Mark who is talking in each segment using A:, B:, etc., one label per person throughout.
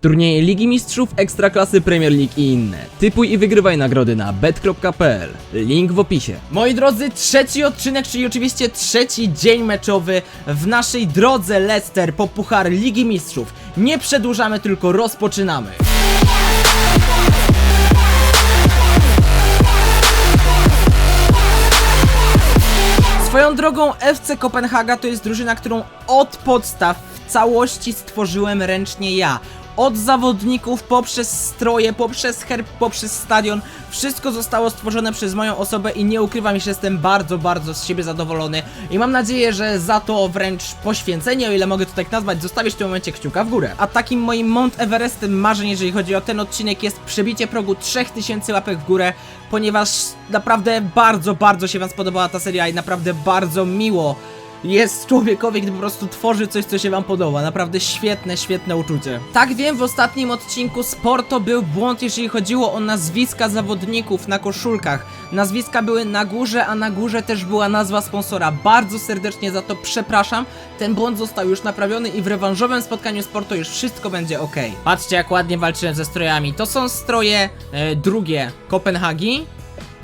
A: Turnieje Ligi Mistrzów, Ekstraklasy Premier League i inne. Typuj i wygrywaj nagrody na bet.pl. Link w opisie.
B: Moi drodzy, trzeci odcinek, czyli oczywiście trzeci dzień meczowy w naszej drodze Leicester po Puchar Ligi Mistrzów. Nie przedłużamy, tylko rozpoczynamy. Swoją drogą FC Kopenhaga to jest drużyna, którą od podstaw w całości stworzyłem ręcznie ja. Od zawodników, poprzez stroje, poprzez herb, poprzez stadion. Wszystko zostało stworzone przez moją osobę i nie ukrywam, że jestem bardzo, bardzo z siebie zadowolony. I mam nadzieję, że za to wręcz poświęcenie, o ile mogę to tak nazwać, zostawisz w tym momencie kciuka w górę. A takim moim Mount Everestem marzeń, jeżeli chodzi o ten odcinek, jest przebicie progu 3000 łapek w górę, ponieważ naprawdę bardzo, bardzo się Wam spodobała ta seria i naprawdę bardzo miło jest człowiekowi, gdy po prostu tworzy coś, co się wam podoba. Naprawdę świetne, świetne uczucie. Tak wiem, w ostatnim odcinku Sporto był błąd, jeżeli chodziło o nazwiska zawodników na koszulkach. Nazwiska były na górze, a na górze też była nazwa sponsora. Bardzo serdecznie za to przepraszam. Ten błąd został już naprawiony i w rewanżowym spotkaniu Sporto już wszystko będzie ok. Patrzcie, jak ładnie walczyłem ze strojami. To są stroje e, drugie Kopenhagi.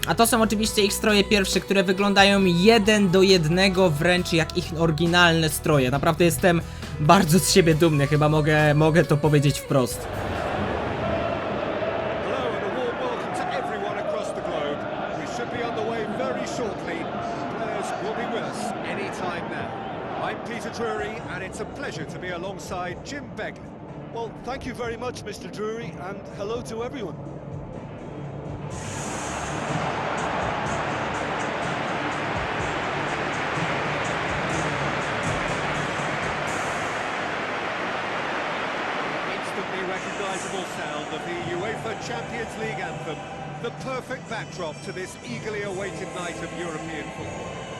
B: A to są oczywiście ich stroje pierwsze, które wyglądają jeden do jednego wręcz jak ich oryginalne stroje. Naprawdę jestem bardzo z siebie dumny, chyba mogę, mogę to powiedzieć wprost.
C: Jim Begley. Well, thank you very much, Mr. Drury, and hello to everyone. Champions League anthem, the perfect backdrop to this eagerly awaited night of European football.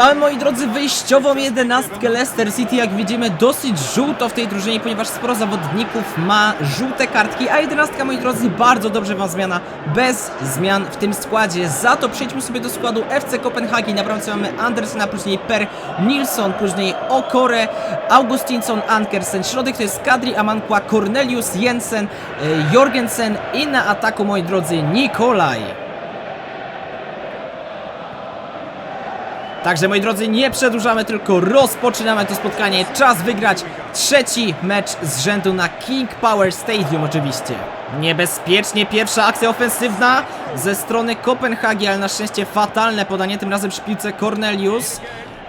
B: Mamy, moi drodzy, wyjściową jedenastkę Leicester City. Jak widzimy, dosyć żółto w tej drużynie, ponieważ sporo zawodników ma żółte kartki, a jedenastka, moi drodzy, bardzo dobrze ma zmiana, bez zmian w tym składzie. Za to przejdźmy sobie do składu FC Kopenhagi. Na bramce mamy Andersena, później Per Nilsson, później Okore, Augustinsson, Ankersen. Środek to jest Kadri, Amankwa, Cornelius, Jensen, e, Jorgensen i na ataku, moi drodzy, Nikolaj. Także moi drodzy, nie przedłużamy, tylko rozpoczynamy to spotkanie. Czas wygrać trzeci mecz z rzędu na King Power Stadium oczywiście. Niebezpiecznie pierwsza akcja ofensywna ze strony Kopenhagi, ale na szczęście fatalne podanie, tym razem przy piłce Cornelius.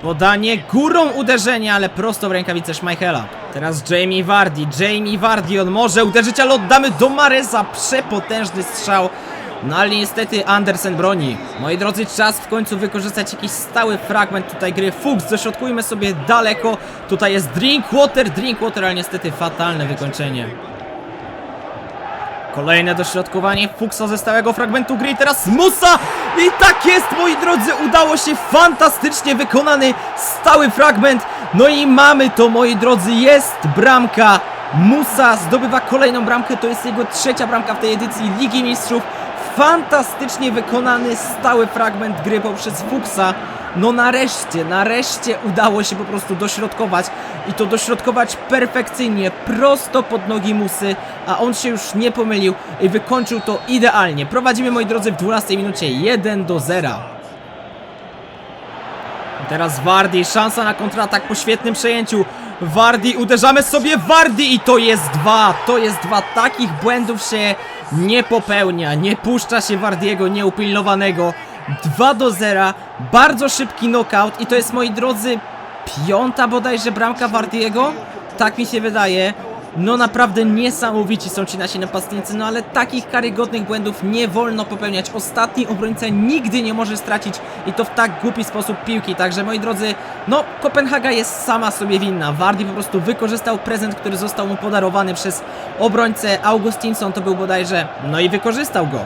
B: Podanie górą uderzenia, ale prosto w rękawice Schmeichela. Teraz Jamie Vardy, Jamie Vardy, on może uderzyć, ale oddamy do Mareza. Przepotężny strzał. No ale niestety Andersen broni. Moi drodzy, czas w końcu wykorzystać jakiś stały fragment tutaj gry. Fuchs, dośrodkujmy sobie daleko. Tutaj jest Drinkwater, Drinkwater, ale niestety fatalne wykończenie. Kolejne dośrodkowanie Fuchsa ze stałego fragmentu gry teraz Musa! I tak jest, moi drodzy, udało się fantastycznie wykonany stały fragment. No i mamy to, moi drodzy, jest bramka. Musa zdobywa kolejną bramkę, to jest jego trzecia bramka w tej edycji Ligi Mistrzów. Fantastycznie wykonany stały fragment gry poprzez Fuchsa. No nareszcie, nareszcie udało się po prostu dośrodkować i to dośrodkować perfekcyjnie, prosto pod nogi Musy, a on się już nie pomylił i wykończył to idealnie. Prowadzimy, moi drodzy, w 12 minucie 1 do 0. Teraz Wardi, szansa na kontratak po świetnym przejęciu. Wardi, uderzamy sobie Wardi i to jest dwa, to jest dwa. Takich błędów się nie popełnia, nie puszcza się Wardiego nieupilnowanego. 2 do 0, bardzo szybki knockout i to jest, moi drodzy, piąta bodajże bramka Wardiego? Tak mi się wydaje. No naprawdę niesamowici są ci nasi napastnicy, no ale takich karygodnych błędów nie wolno popełniać. Ostatni obrońca nigdy nie może stracić i to w tak głupi sposób piłki. Także moi drodzy, no Kopenhaga jest sama sobie winna. Wardy po prostu wykorzystał prezent, który został mu podarowany przez obrońcę Augustinsson, to był bodajże, no i wykorzystał go.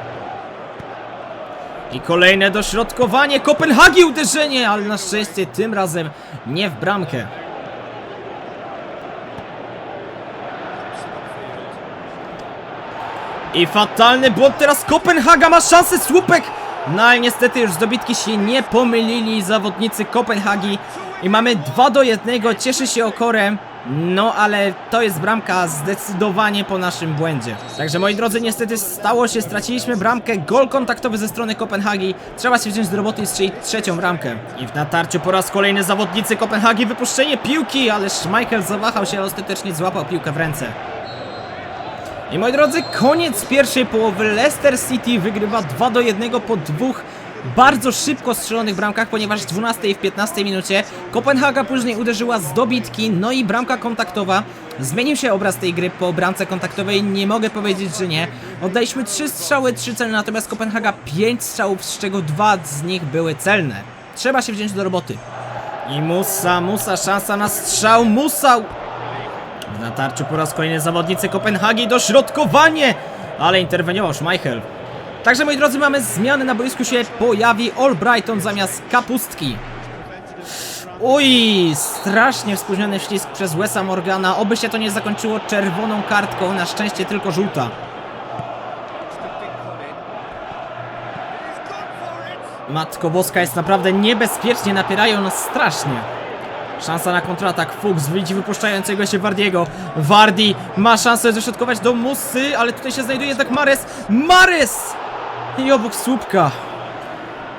B: I kolejne dośrodkowanie Kopenhagi uderzenie, ale na szczęście tym razem nie w bramkę. I fatalny błąd, teraz Kopenhaga ma szansę, słupek! No ale niestety już z dobitki się nie pomylili zawodnicy Kopenhagi i mamy 2 do 1, cieszy się Okorem, no ale to jest bramka zdecydowanie po naszym błędzie. Także moi drodzy, niestety stało się, straciliśmy bramkę, gol kontaktowy ze strony Kopenhagi, trzeba się wziąć do roboty i strzelić trzecią bramkę. I w natarciu po raz kolejny zawodnicy Kopenhagi, wypuszczenie piłki, ale Schmeichel zawahał się, ale ostatecznie złapał piłkę w ręce. I moi drodzy, koniec pierwszej połowy. Leicester City wygrywa 2 do 1 po dwóch bardzo szybko strzelonych bramkach, ponieważ w 12 i w 15 minucie Kopenhaga później uderzyła z dobitki, no i bramka kontaktowa. Zmienił się obraz tej gry po bramce kontaktowej, nie mogę powiedzieć, że nie. Oddaliśmy 3 strzały, 3 celne, natomiast Kopenhaga 5 strzałów, z czego 2 z nich były celne. Trzeba się wziąć do roboty. I Musa, Musa, szansa na strzał, Musa! W natarciu po raz kolejny zawodnicy Kopenhagi, dośrodkowanie! Ale interweniował Schmeichel. Także moi drodzy, mamy zmiany na boisku się pojawi Albrighton zamiast Kapustki. Uj, strasznie spóźniony wślizg przez Wesa Morgana. Oby się to nie zakończyło czerwoną kartką, na szczęście tylko żółta. Matko Boska jest naprawdę niebezpiecznie, napierają nas strasznie. Szansa na kontratak, Fuchs widzi wypuszczającego się Wardiego. Wardi ma szansę dośrodkować do Musy, ale tutaj się znajduje jednak Mares. Mares! I obok słupka.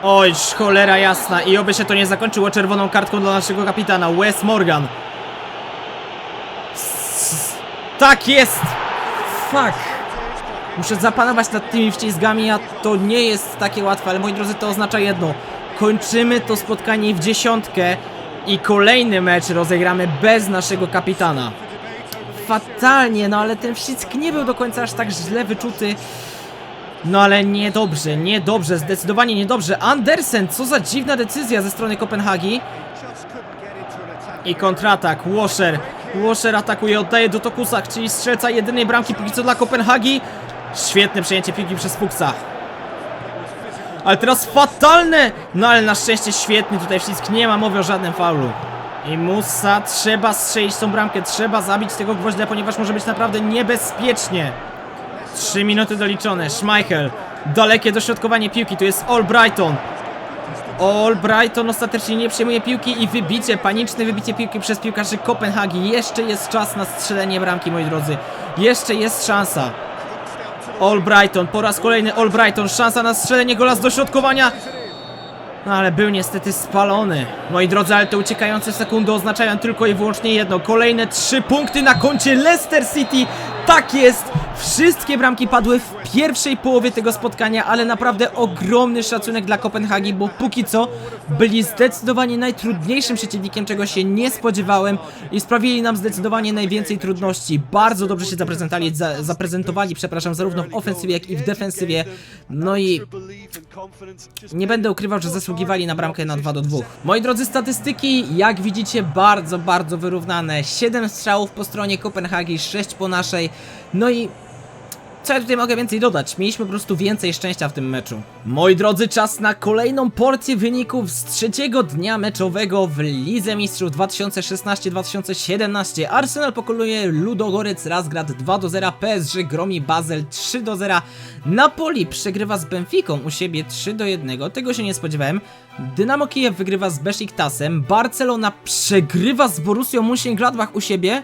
B: Oj, cholera jasna. I oby się to nie zakończyło czerwoną kartką dla naszego kapitana, Wes Morgan. Tak jest! Fuck! Muszę zapanować nad tymi wciskami, a to nie jest takie łatwe, ale moi drodzy, to oznacza jedno. Kończymy to spotkanie w dziesiątkę i kolejny mecz rozegramy bez naszego kapitana. Fatalnie, no ale ten wścisk nie był do końca aż tak źle wyczuty. No ale niedobrze, niedobrze, zdecydowanie niedobrze. Andersen, co za dziwna decyzja ze strony Kopenhagi. I kontratak, Washer. Washer atakuje, oddaje do Tokusa, czyli strzelca jedynej bramki póki co dla Kopenhagi. Świetne przejęcie piłki przez Fuchsa. Ale teraz fatalne! No ale na szczęście świetny tutaj wcisk, nie ma mowy o żadnym faulu. I Musa, trzeba strzelić tą bramkę, trzeba zabić tego gwoździa, ponieważ może być naprawdę niebezpiecznie. 3 minuty doliczone, Schmeichel. Dalekie dośrodkowanie piłki, tu jest Albrighton. Albrighton ostatecznie nie przejmuje piłki i wybicie, paniczne wybicie piłki przez piłkarzy Kopenhagi. Jeszcze jest czas na strzelenie bramki, moi drodzy. Jeszcze jest szansa. Albrighton, po raz kolejny Albrighton, szansa na strzelenie gola z dośrodkowania. No ale był niestety spalony. Moi drodzy, ale te uciekające sekundy oznaczają tylko i wyłącznie jedno. Kolejne trzy punkty na koncie Leicester City. Tak jest! Wszystkie bramki padły w pierwszej połowie tego spotkania, ale naprawdę ogromny szacunek dla Kopenhagi, bo póki co byli zdecydowanie najtrudniejszym przeciwnikiem, czego się nie spodziewałem i sprawili nam zdecydowanie najwięcej trudności. Bardzo dobrze się zaprezentowali, za, zaprezentowali, przepraszam, zarówno w ofensywie, jak i w defensywie. No i nie będę ukrywał, że zasługiwali na bramkę na 2 do 2. Moi drodzy, statystyki, jak widzicie, bardzo, bardzo wyrównane. 7 strzałów po stronie Kopenhagi, 6 po naszej. No i co ja tutaj mogę więcej dodać? Mieliśmy po prostu więcej szczęścia w tym meczu. Moi drodzy, czas na kolejną porcję wyników z trzeciego dnia meczowego w Lidze Mistrzów 2016-2017. Arsenal pokonuje Ludogorec Razgrad 2 do 0, PSG gromi Basel 3 do 0, Napoli przegrywa z Benficą u siebie 3 do 1, tego się nie spodziewałem. Dynamo Kijew wygrywa z Besiktasem, Barcelona przegrywa z Borussią Mönchengladbach u siebie.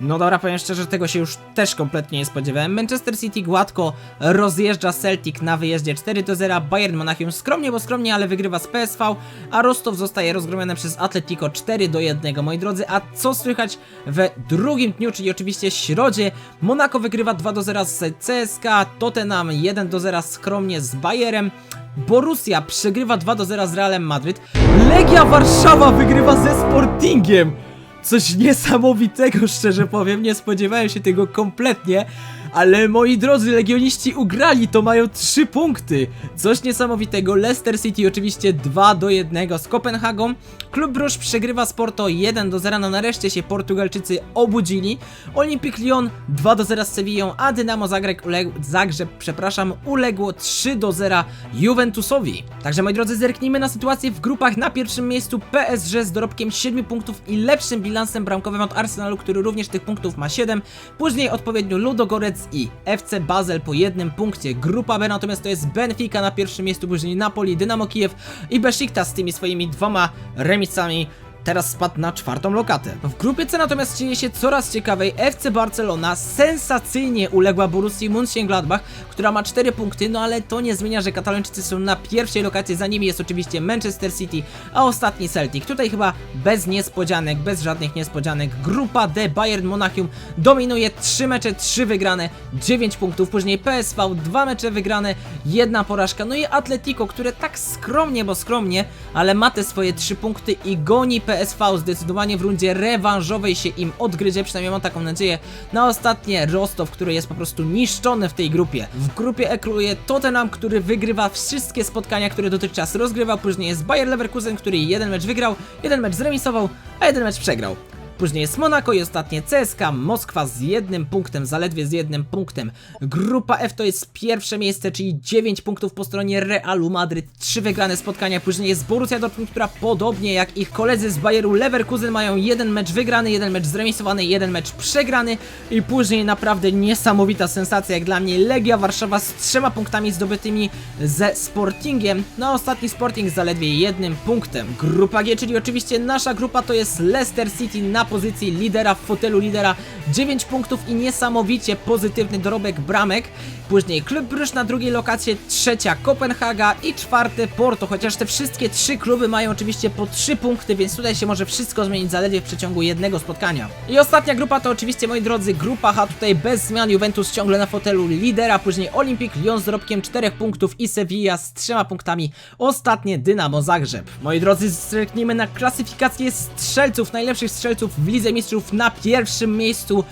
B: No dobra, powiem szczerze, tego się już też kompletnie nie spodziewałem. Manchester City gładko rozjeżdża Celtic na wyjeździe 4 do 0. Bayern Monachium skromnie, bo skromnie, ale wygrywa z PSV, a Rostow zostaje rozgromiony przez Atletico 4 do 1. Moi drodzy, a co słychać w drugim dniu, czyli oczywiście środzie? Monaco wygrywa 2 do 0 z CSKA, Tottenham 1 do 0 skromnie z Bayerem. Borussia przegrywa 2 do 0 z Realem Madryt. Legia Warszawa wygrywa ze Sportingiem. Coś niesamowitego, szczerze powiem, nie spodziewałem się tego kompletnie, ale moi drodzy legioniści ugrali, to mają 3 punkty. Coś niesamowitego, Leicester City oczywiście 2 do 1 z Kopenhagą, Klub Bruges przegrywa z Porto 1 do 0, no nareszcie się Portugalczycy obudzili, Olympique Lyon 2 do 0 z Sevillą, a Dynamo Zagreb, uległ, Zagrzeb, przepraszam, uległo 3 do 0 Juventusowi. Także moi drodzy, zerknijmy na sytuację w grupach. Na pierwszym miejscu PSG z dorobkiem 7 punktów i lepszym bilansem bramkowym od Arsenalu, który również tych punktów ma 7. Później odpowiednio Ludogorec i FC Basel po jednym punkcie. Grupa B natomiast to jest Benfica na pierwszym miejscu, później Napoli, Dynamo Kijew i Besiktas z tymi swoimi dwoma remisami teraz spadł na czwartą lokatę. W grupie C natomiast dzieje się coraz ciekawej. FC Barcelona sensacyjnie uległa Borussii Mönchengladbach, która ma 4 punkty, no ale to nie zmienia, że Katalończycy są na pierwszej lokacji, za nimi jest oczywiście Manchester City, a ostatni Celtic. Tutaj chyba bez niespodzianek, bez żadnych niespodzianek. Grupa D Bayern Monachium dominuje 3 mecze, 3 wygrane, 9 punktów, później PSV 2 mecze wygrane, jedna porażka, no i Atletico, które tak skromnie, bo skromnie, ale ma te swoje 3 punkty i goni PSV zdecydowanie w rundzie rewanżowej się im odgryzie, przynajmniej mam taką nadzieję. Na ostatnie Rostow, który jest po prostu niszczony w tej grupie. W grupie E króluje Tottenham, który wygrywa wszystkie spotkania, które dotychczas rozgrywał. Później jest Bayer Leverkusen, który jeden mecz wygrał, jeden mecz zremisował, a jeden mecz przegrał. Później jest Monaco i ostatnie CSK, Moskwa z jednym punktem, zaledwie z jednym punktem. Grupa F to jest pierwsze miejsce, czyli 9 punktów po stronie Realu Madryt, 3 wygrane spotkania. Później jest Borussia Dortmund, która podobnie jak ich koledzy z Bayeru Leverkusen mają jeden mecz wygrany, jeden mecz zremisowany, jeden mecz przegrany. I później naprawdę niesamowita sensacja jak dla mnie Legia Warszawa z trzema punktami zdobytymi ze Sportingiem. No a ostatni Sporting zaledwie jednym punktem. Grupa G, czyli oczywiście nasza grupa to jest Leicester City na pozycji lidera w fotelu lidera 9 punktów i niesamowicie pozytywny dorobek bramek. Później Klub Bruges na drugiej lokacie, trzecia Kopenhaga i czwarte Porto, chociaż te wszystkie trzy kluby mają oczywiście po 3 punkty, więc tutaj się może wszystko zmienić zaledwie w przeciągu jednego spotkania. I ostatnia grupa to oczywiście, moi drodzy, grupa H, tutaj bez zmian Juventus ciągle na fotelu lidera, później Olympique Lyon z dorobkiem 4 punktów i Sevilla z 3 punktami, ostatnie Dynamo Zagrzeb. Moi drodzy, zerknijmy na klasyfikację strzelców, najlepszych strzelców w Lidze Mistrzów na pierwszym miejscu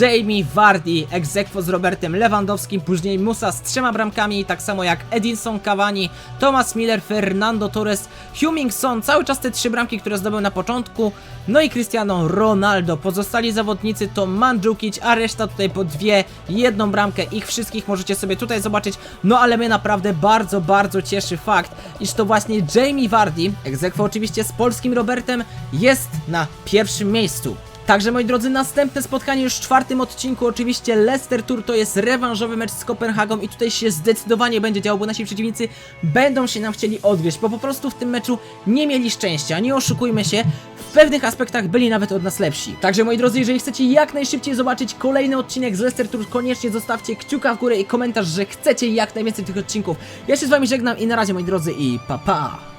B: Jamie Vardy, egzekwo z Robertem Lewandowskim, później Musa z trzema bramkami, tak samo jak Edinson Cavani, Thomas Miller, Fernando Torres, Hummingson, cały czas te trzy bramki, które zdobył na początku, no i Cristiano Ronaldo. Pozostali zawodnicy to Mandzukic, a reszta tutaj po dwie, jedną bramkę, ich wszystkich możecie sobie tutaj zobaczyć, no ale mnie naprawdę bardzo, bardzo cieszy fakt, iż to właśnie Jamie Vardy, egzekwo oczywiście z polskim Robertem, jest na pierwszym miejscu. Także moi drodzy, następne spotkanie już w czwartym odcinku, oczywiście Leicester Tour to jest rewanżowy mecz z Kopenhagą i tutaj się zdecydowanie będzie działo, bo nasi przeciwnicy będą się nam chcieli odwieźć, bo po prostu w tym meczu nie mieli szczęścia, nie oszukujmy się, w pewnych aspektach byli nawet od nas lepsi. Także moi drodzy, jeżeli chcecie jak najszybciej zobaczyć kolejny odcinek z Leicester Tour, koniecznie zostawcie kciuka w górę i komentarz, że chcecie jak najwięcej tych odcinków. Ja się z wami żegnam i na razie moi drodzy i pa pa!